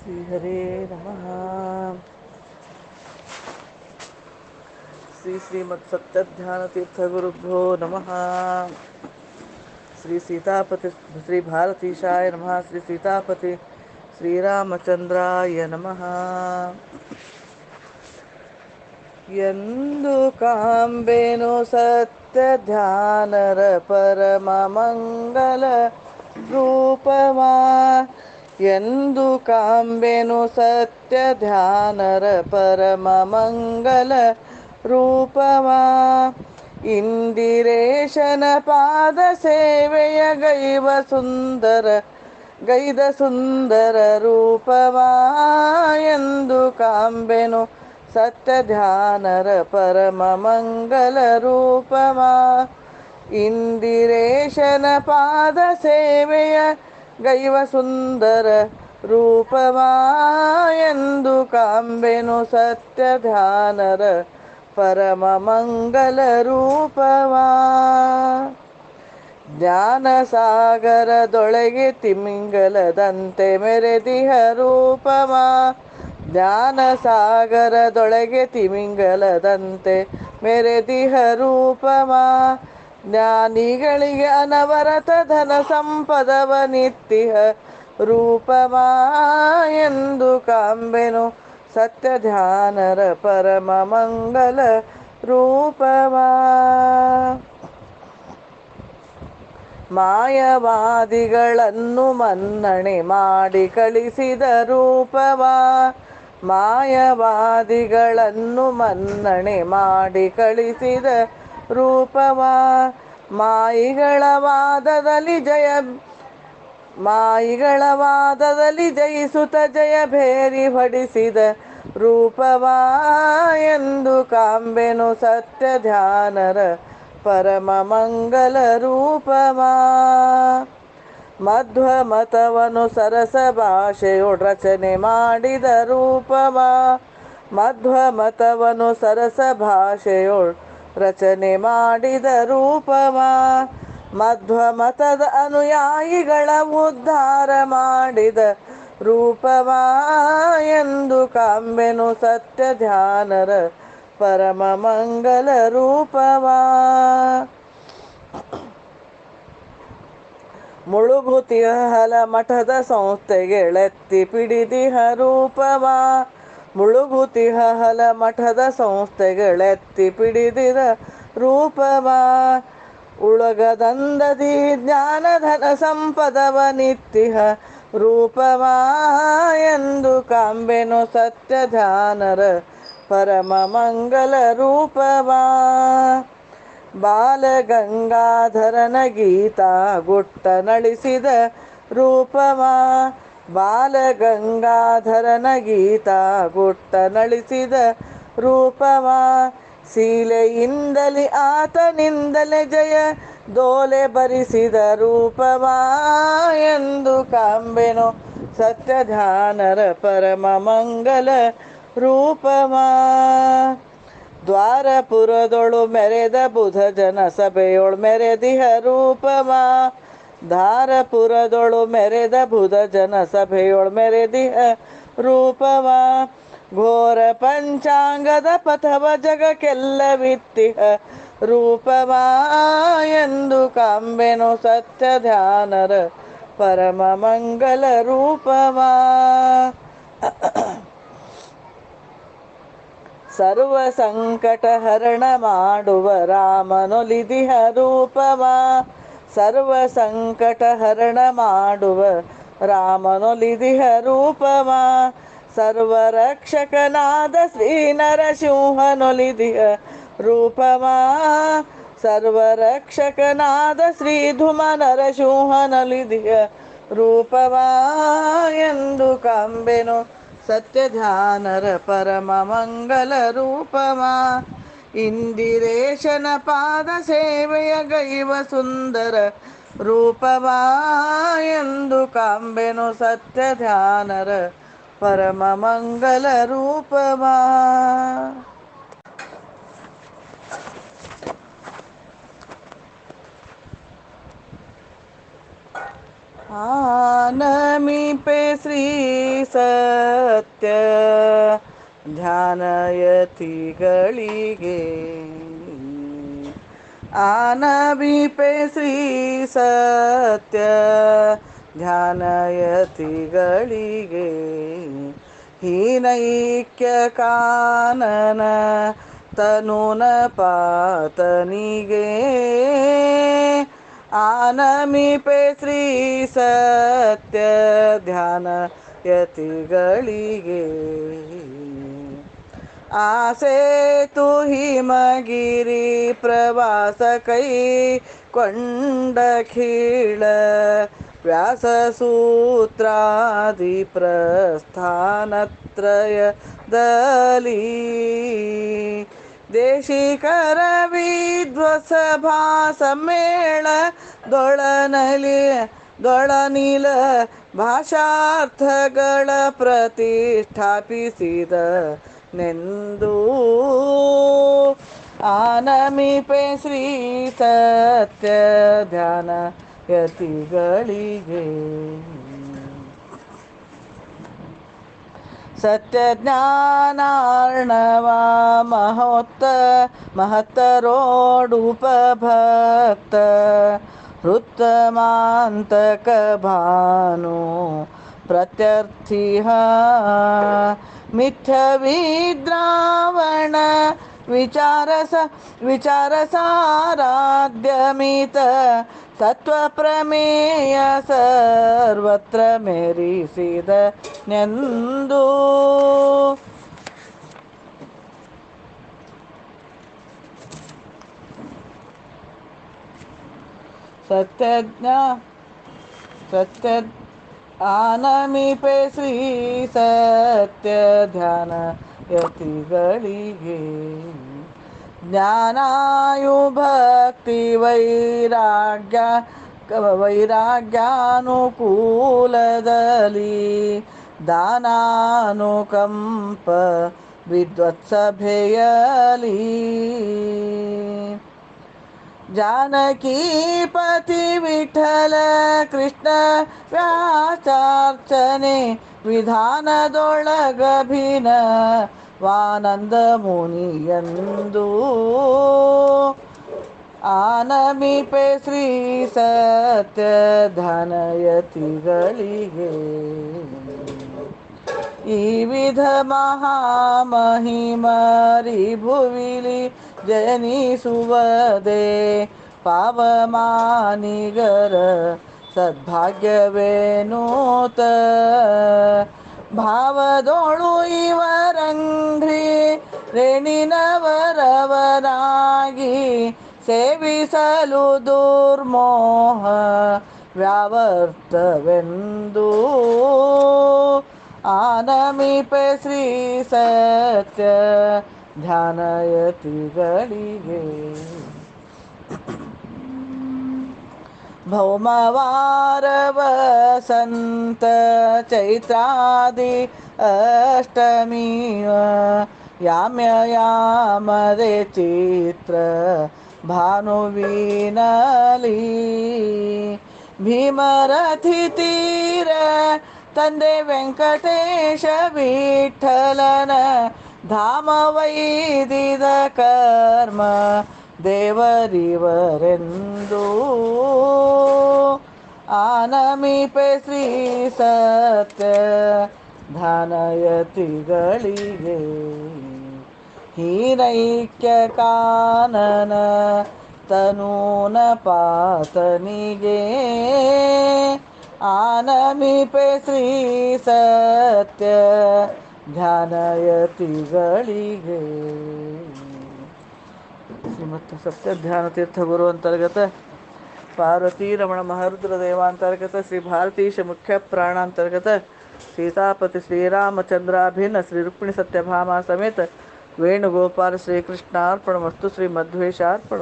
श्री हरे नमः। श्री श्रीमद सत्य तीर्थ गुरुभ्यो नम। श्री सीतापति, श्री भारतीशाय नम। श्री सीतापति श्रीरामचन्द्राय नमः। यन्दु काम्बेनो सत्यध्यानर परममङ्गलरूपमा ಎಂದು ಕಾಂಬೆನು ಸತ್ಯ ಧ್ಯಾನರ ಪರಮ ಮಂಗಲ ರೂಪವಾ. ಇಂದಿರೇಶನ ಪಾದ ಸೇವೆಯ ಗೈವ ಸುಂದರ, ಗೈದ ಸುಂದರ ರೂಪವಾ ಎಂದು ಕಾಂಬೆನು ಸತ್ಯ ಧ್ಯಾನರ ಪರಮ ಮಂಗಲ ರೂಪವಾ. ಇಂದಿರೇಶನ ಪಾದ ಸೇವೆಯ ಗೈವ ಸುಂದರ ರೂಪವಾ ಎಂದು ಕಾಂಬೆನು ಸತ್ಯ ಧ್ಯಾನರ ಪರಮ ಮಂಗಲ ರೂಪವಾ. ಜ್ಞಾನ ಸಾಗರದೊಳಗೆ ತಿಮಿಂಗಲದಂತೆ ಮೆರೆದಿಹ ರೂಪವಾ. ಜ್ಞಾನ ಸಾಗರದೊಳಗೆ ತಿಮಿಂಗಲದಂತೆ ಮೆರೆದಿಹ ರೂಪವಾ. ಜ್ಞಾನಿಗಳಿಗೆ ಅನವರತ ಧನ ಸಂಪದವ ನಿತ್ತಿಹ ರೂಪವಾ ಎಂದು ಕಾಂಬೆನು ಸತ್ಯ ಧ್ಯಾನರ ಪರಮ ಮಂಗಲ ರೂಪವಾ. ಮಾಯವಾದಿಗಳನ್ನು ಮನ್ನಣೆ ಮಾಡಿ ಕಳಿಸಿದ ರೂಪವಾ. ಮಾಯವಾದಿಗಳನ್ನು ಮನ್ನಣೆ ಮಾಡಿ ಕಳಿಸಿದ ರೂಪವಾ ಮಾಯಿಗಳ ವಾದದಲ್ಲಿ ಜಯ, ಮಾಯಿಗಳ ವಾದದಲ್ಲಿ ಜಯಿಸುತ್ತ ಜಯ ಭೇರಿ ಹೊಡಿಸಿದ ರೂಪವಾ ಎಂದು ಕಾಂಬೆನು ಸತ್ಯ ಧ್ಯಾನರ ಪರಮ ಮಂಗಲ ರೂಪವಾ. ಮಧ್ವ ಮತವನು ಸರಸ ಭಾಷೆಯು ರಚನೆ ಮಾಡಿದ ರೂಪವಾ. ಮಧ್ವ ಮತವನು ಸರಸ ಭಾಷೆಯೊಳ್ ರಚನೆ ಮಾಡಿದ ರೂಪವ ಮಧ್ವ ಮತದ ಅನುಯಾಯಿಗಳ ಉದ್ಧಾರ ಮಾಡಿದ ರೂಪವ ಎಂದು ಕಾಂಬೆನು ಸತ್ಯ ಧ್ಯಾನರ ಪರಮ ಮಂಗಲ ರೂಪವಾ. ಮುಳುಗುತಿಯ ಹಲ ಮಠದ ಸಂಸ್ಥೆಗೆಳೆತ್ತಿ ಪಿಡಿದಿಹ ರೂಪವಾ. ಮುಳುಗುತಿಹ ಹಲ ಮಠದ ಸಂಸ್ಥೆಗಳೆತ್ತಿ ಪಿಡಿದಿರ ರೂಪವ ಉಳಗದಂದದಿ ಜ್ಞಾನಧನ ಸಂಪದವ ನಿತ್ತಿಹ ರೂಪವಾ ಎಂದು ಕಾಂಬೆನು ಸತ್ಯ ಧ್ಯಾನರ ಪರಮ ಮಂಗಲ ರೂಪವಾ ಬಾಲಗಂಗಾಧರನ ಗೀತಾ ಗುಟ್ಟ ನಳಿಸಿದ ರೂಪವಾ ಬಾಲಗಂಗಾಧರನ ಗೀತಾ ಗುಟ್ಟ ನಳಿಸಿದ ರೂಪವ. ಸೀಲೆಯಿಂದಲೇ ಆತನಿಂದಲೇ ಜಯ, ದೋಲೆ ಬರಿಸಿದ ರೂಪವಾ ಎಂದು ಕಾಂಬೆನು ಸತ್ಯ ಧ್ಯಾನರ ಪರಮ ಮಂಗಲ ರೂಪವಾ. ದ್ವಾರಪುರದೊಳು ಮೆರೆದ ಬುಧ ಜನ ಸಭೆಯೊಳು ಮೆರೆದಿಹ ರೂಪವಾ. ಧಾರಪುರದೊಳು ಮೆರೆದ ಬುಧ ಜನ ಸಭೆಯೊಳು ಮೆರೆದಿಹ ರೂಪವಾ. ಘೋರ ಪಂಚಾಂಗದ ಪಥವ ಜಗಕ್ಕೆಲ್ಲವಿತ್ತಿಹ ರೂಪವ. ಎಂದು ಕಾಂಬೆನು ಸತ್ಯ ಧ್ಯಾನರ ಪರಮ ಮಂಗಲ ರೂಪವಾ. ಸರ್ವ ಸಂಕಟ ಹರಣ ಮಾಡುವ ರಾಮನೊಲಿದಿಹ ರೂಪವಾ. ಸರ್ವ ಸಂಕಟ ಹರಣ ಮಾಡುವ ರಾಮನೊಲಿದಿಹ ರೂಪವಾ ಸರ್ವ ರಕ್ಷಕನಾದ ಶ್ರೀ ನರಸಿಂಹನೊಲಿದಿಹ ರೂಪವಾ ಸರ್ವ ರಕ್ಷಕನಾದ ಶ್ರೀ ಧುಮ ನರಸಿಂಹನೊಲಿದಿಹ ರೂಪವಾ ಎಂದು ಕಾಂಬೆನು ಸತ್ಯ ಧ್ಯಾನರ ಪರಮ ಮಂಗಲ ರೂಪವಾ ಇಂದಿರೇಶನ ಪಾದ ಸೇವೆಯ ಗೈವ ಸುಂದರ ರೂಪವಾ ಎಂದು ಕಾಂಬೆನು ಸತ್ಯ ಧ್ಯಾನರ ಪರಮ ಮಂಗಲ ರೂಪವಾ ಆನಮಿಪೆ ಶ್ರೀ ಸತ್ಯ ಧ್ಯಾನಯತಿಗಳಿಗೆ ಆನಮಿಪೆ ಶ್ರೀ ಸತ್ಯ ಧ್ಯಾನಯತಿಗಳಿಗೆ ಹೀನೈಕ್ಯ ಕಾನನ ತನುನ ಪಾತನಿಗೆ ಆನಮಿಪೆ ಶ್ರೀ ಸತ್ಯ ಧ್ಯಾನ ಯತಿಗಳಿಗೆ ಆಸೇತು ಹಿಮಗಿರಿ ಪ್ರವಾಸ ಕೈ ಕೊಂಡ ಖೀಳ ವ್ಯಾಸ ಸೂತ್ರಾದಿ ಪ್ರಸ್ಥಾನತ್ರಯದಲ್ಲಿ ದೇಶಿಕರ ವಿದ್ವಸಭಾ ಸಮ್ಮೇಳ ದೊಳನಲಿ ದೊಳನಿಲ ಭಾಷಾರ್ಥಗಳ ಪ್ರತಿಷ್ಠಾಪಿಸಿದ ನೆಂದು ಆನಮಿಪೆ ಶ್ರೀ ಸತ್ಯ ಧ್ಯಾನ ಯತಿಗಳಿಗೆ ಸತ್ಯಜ್ಞಾನಾರ್ಣವ ಮಹೋತ್ತ ಮಹತ್ತರೋಡುಪಭಕ್ತ ಹೃತ್ತಮಾಂತಕ प्रत्यर्थिः मिथविद्रावण विचारस विचारसाराद्यमित। तत्त्वप्रमेय सर्वत्र मेरिसिद नन्दू। सत्यज्ञ सत्य ನೆಂದು ಸತ್ಯಜ್ಞ ಸತ್ಯ ಆನಮಿಪೆ ಶ್ರೀ ಸತ್ಯ ಧ್ಯಾನ ಯತಿಗಳಿಗೆ ಜ್ಞಾನಾಯು ಭಕ್ತಿ ವೈರಾಗ್ಯ ವೈರಾಗ್ಯಾನುಕೂಲದಲ್ಲಿ ದಾನಾನುಕಂಪ ವಿದ್ವತ್ಸಭೆಯಲಿ ಜಾನಕೀಪತಿ ವಿಠಲ ಕೃಷ್ಣ ವ್ಯಾಚಾರ್ಚನೆ ವಿಧಾನದೊಳಗಭಿನ ವಾನಂದ ಮುನಿಯಂದು ಆನಮಿಪೆ ಶ್ರೀ ಸತ್ಯ ಧನಯತಿಗಳಿಗೆ ಈ ವಿಧ ಮಹಾಮಹಿಮರಿ ಭುವಿಲಿ ಜನಿಸುವುದೇ ಪಾವಮಾನಿಗರ ಸದ್ಭಾಗ್ಯವೇನೂತ ಭಾವದೋಳು ಇವರಂಘ್ರಿ ರೇಣಿನವರವರಾಗಿ ಸೇವಿಸಲು ದುರ್ಮೋಹ ವ್ಯಾವರ್ತವೆಂದು ಆನಮಿಪೆ ಶ್ರೀ ಸತ್ಯ ಧ್ಯಾನಯತಿಗಳಿಗೆ ಭೌಮವಾರವಸಂತ ಚೈತ್ರಾದಿ ಅಷ್ಟಮಿಯ ಯಾಮ್ಯ ಯಾಮದೆ ಚಿತ್ರ ಭಾನುವಿನಲಿ ಭೀಮರಥಿ ತೀರ ತಂದೆ ವೆಂಕಟೇಶ ವಿಠಲನ ಧಾಮ ವೈದಿದ ಕರ್ಮ ದೇವರಿವರೆಂದು ಆನಮಿಪೆ ಶ್ರೀ ಸತ್ಯ ಧಾನಯತಿಗಳಿಗೆ ಹೀನೈಕ್ಯ ಕಾನನ ತನೂನ ಪಾತನಿಗೆ ಆನಮಿಪೆ ಶ್ರೀ ಸತ್ಯ ಧ್ಯಾನಯತಿಗಳಿಗೆ ಶ್ರೀಮತ್ ಸತ್ಯ ಧ್ಯಾನ ತೀರ್ಥ ಗುರು ಅಂತರ್ಗತ ಪಾರ್ವತಿ ರಮಣ ಮಹರುದ್ರ ದೇವಾಂತರ್ಗತ ಶ್ರೀ ಭಾರತೀಶ ಮುಖ್ಯ ಪ್ರಾಣಾಂತರ್ಗತ ಸೀತಾಪತಿ ಶ್ರೀರಾಮಚಂದ್ರಾಭಿನ್ನ ಶ್ರೀ ರುಕ್ಮಿಣಿ ಸತ್ಯಭಾಮ ಸಮೇತ ವೇಣುಗೋಪಾಲ ಶ್ರೀಕೃಷ್ಣಾರ್ಪಣ ಮತ್ತು ಶ್ರೀ ಮಧ್ವೇಶಾರ್ಪಣ